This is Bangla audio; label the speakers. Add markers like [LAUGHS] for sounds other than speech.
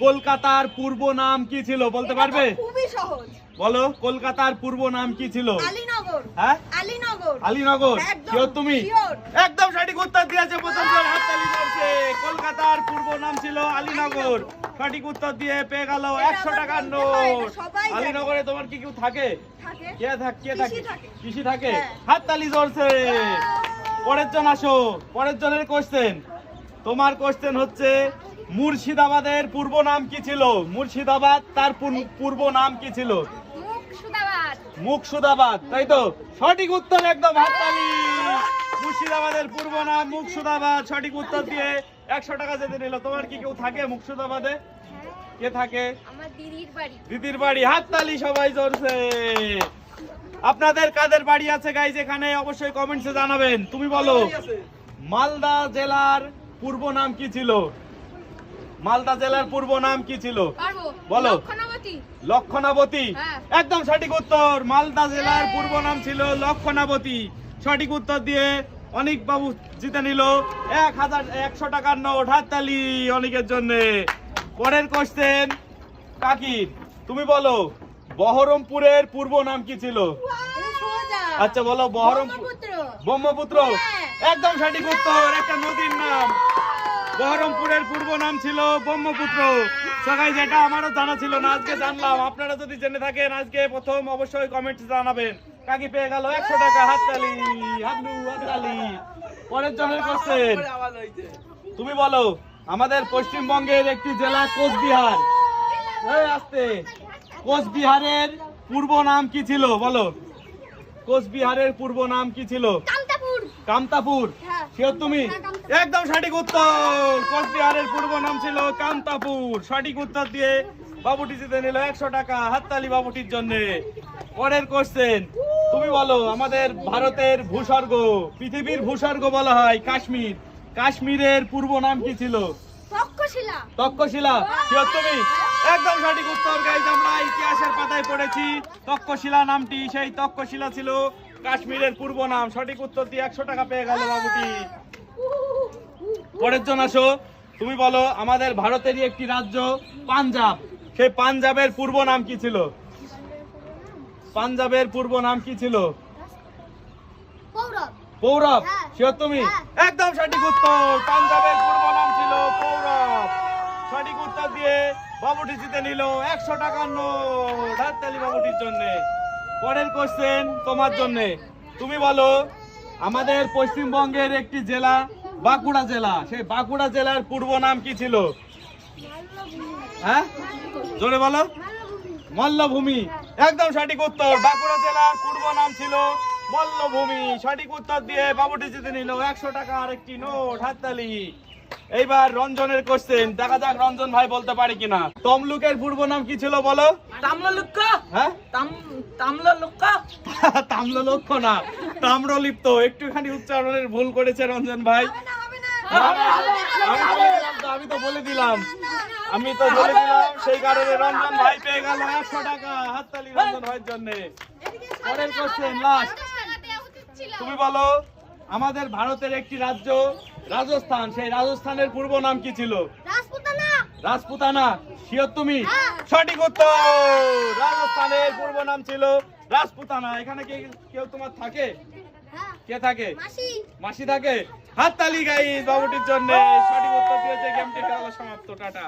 Speaker 1: কলকাতার পূর্ব নাম কি ছিল বলতে পারবে?
Speaker 2: খুবই সহজ।
Speaker 1: বলো কলকাতার পূর্ব নাম কি ছিল?
Speaker 2: আলীনগর।
Speaker 1: হ্যাঁ?
Speaker 2: আলীনগর।
Speaker 1: আলীনগর? তুমি? একদম সঠিক উত্তর দিয়েছে প্রথম জন হাততালি করছে। কলকাতার পূর্ব নাম ছিল আলীনগর। সঠিক উত্তর দিয়ে পেয়ে গেল একশো টাকার নোট। আলীনগরে তোমার কি কেউ থাকে? কে থাকে কে থাকে। পিসি থাকে?
Speaker 2: হ্যাঁ।
Speaker 1: হাততালি জ্বলছে পরের জন আসো। পরের জনের কোশ্চেন তোমার কোশ্চেন হচ্ছে মুর্শিদাবাদের পূর্ব নাম কি ছিল? মুর্শিদাবাদ তার পূর্ব- নাম কি ছিল? মুকসুদাবাদ। তাই তো? সঠিক উত্তর একদম হাততালি। মুর্শিদাবাদের পূর্ব নাম মুকসুদাবাদ সঠিক উত্তর দিয়ে একশো টাকা যেতে নিল। তোমার কি কেউ থাকে মুকসুদাবাদে? কে থাকে?
Speaker 2: দিদির বাড়ি।
Speaker 1: দিদির বাড়ি। হাততালি সবাই জোরছে আপনাদের কাদের বাড়ি আছে গাইজ এখানে অবশ্যই কমেন্টসে জানাবেন। তুমি বলো মালদা জেলার পূর্ব নাম কি ছিল? মালদা জেলার পূর্ব নাম কি ছিল? বলো।
Speaker 2: লক্ষণাবতী। হ্যাঁ।
Speaker 1: একদম সঠিক উত্তর। মালদা জেলার পূর্ব নাম ছিল লক্ষণাবতী। সঠিক উত্তর দিয়ে অনেক বাবু জিতে নিল এক হাজার একশো টাকার নোট হাততালি অনেকের জন্য। পরের কোশ্চেন কাকির। তুমি বলো বহরমপুরের পূর্ব নাম কি ছিল? আচ্ছা বলো বহরমপুর ব্রহ্মপুত্র।
Speaker 2: হ্যাঁ।
Speaker 1: একদম সঠিক উত্তর একটা নদীর নাম। বহরমপুরের পূর্ব নাম ছিল ব্রহ্মপুত্র। সবাই যেটা আমারও জানা ছিল না, আজকে জানলাম। আপনারা যদি জেনে থাকেন, আজকে প্রথম অবশ্যই কমেন্টে জানাবেন। কাকি পেয়ে গেল একশো টাকা হাততালি। হাতলু হাততালি। পরের জনের কোশ্চেন তুমি বলো, আমাদের পশ্চিমবঙ্গের একটি জেলা কোচবিহার। আসতে। কোচবিহারের পূর্ব নাম কি ছিল? বলো। কোচবিহারের পূর্ব নাম কি ছিল?
Speaker 2: কামতাপুর? হ্যাঁ।
Speaker 1: শিওর তুমি?
Speaker 2: হ্যাঁ,
Speaker 1: একদম সঠিক উত্তর। কোচবিহারের পূর্ব নাম ছিল কামতাপুর। সঠিক উত্তর দিয়ে বাবুটি জিতে নিল একশো টাকা হাততালি বাবুটির জন্য। পরের কোশ্চেন তুমি বলো আমাদের ভারতের ভূস্বর্গ পৃথিবীর ভূস্বর্গ বলা হয় কাশ্মীর। কাশ্মীরের পূর্ব নাম কি ছিল?
Speaker 2: তক্ষশিলা।
Speaker 1: তক্ষশিলা। শিওর তুমি? একদম সঠিক উত্তর গাইজ আমরা ইতিহাসের পাতায় পড়েছি। তক্ষশিলা নামটি সেই তক্ষশিলা ছিল কাশ্মীরের পূর্ব নাম সঠিক উত্তর দিয়ে একশো টাকা পেয়ে গেল বাবুটি। পরের জন আসো। তুমি বলো আমাদের ভারতেরই একটি রাজ্য পাঞ্জাব। সেই পাঞ্জাবের পূর্ব নাম কি ছিল? পাঞ্জাবের পূর্ব নাম কি ছিল?
Speaker 2: পৌরব। হ্যাঁ।
Speaker 1: শিওর তুমি?
Speaker 2: হ্যাঁ।
Speaker 1: একদম সঠিক উত্তর। পাঞ্জাবের পূর্ব নাম ছিল পৌরব। সঠিক উত্তর দিয়ে বাবুটি জিতে নিল একশো টাকার নোট। হাততালি বাবুটির জন্য। পরের কোশ্চেন তোমার জন্য। তুমি বলো, আমাদের পশ্চিমবঙ্গের একটি জেলা, বাঁকুড়া জেলা। সেই বাঁকুড়া জেলার পূর্ব নাম কি ছিল? হ্যাঁ? জোরে বলো। মল্লভূমি। একদম সঠিক উত্তর। বাঁকুড়া জেলার পূর্ব নাম ছিল মল্লভূমি। সঠিক উত্তর দিয়ে বাবুটি জিতে নিল। একশো টাকা আর একটি নোট, হাততালি। এইবার রঞ্জনের কোশ্চেন দেখা যাক রঞ্জন ভাই বলতে পারে কিনা। তমলুকের পূর্ব নাম কি ছিল বলো? হ্যাঁ? [LAUGHS] না তাম্রলিপ্ত। একটুখানি উচ্চারণের ভুল করেছে রঞ্জন ভাই। আমি তো, আমি তো বলে দিলাম। আমি তো বলে দিলাম সেই কারণে রঞ্জন ভাই পেয়ে গেল একশো টাকা হাততালি রঞ্জন ভাইয়ের জন্য। পরের কোশ্চেন লাস্ট তুমি বলো আমাদের ভারতের একটি রাজ্য রাজস্থান সেই রাজস্থানের পূর্ব নাম কি ছিল?
Speaker 2: রাজপুতানা।
Speaker 1: শিওর তুমি?
Speaker 2: হ্যাঁ।
Speaker 1: সঠিক উত্তর! রাজস্থানের পূর্ব নাম ছিল রাজপুতানা। এখানে কি কেউ তোমার থাকে?
Speaker 2: হ্যাঁ।
Speaker 1: কে থাকে?
Speaker 2: মাসি।
Speaker 1: থাকে? হাততালি গাই বাবুটির জন্য। সঠিক উত্তর দিয়েছে গেমটি সমাপ্ত। টাটা।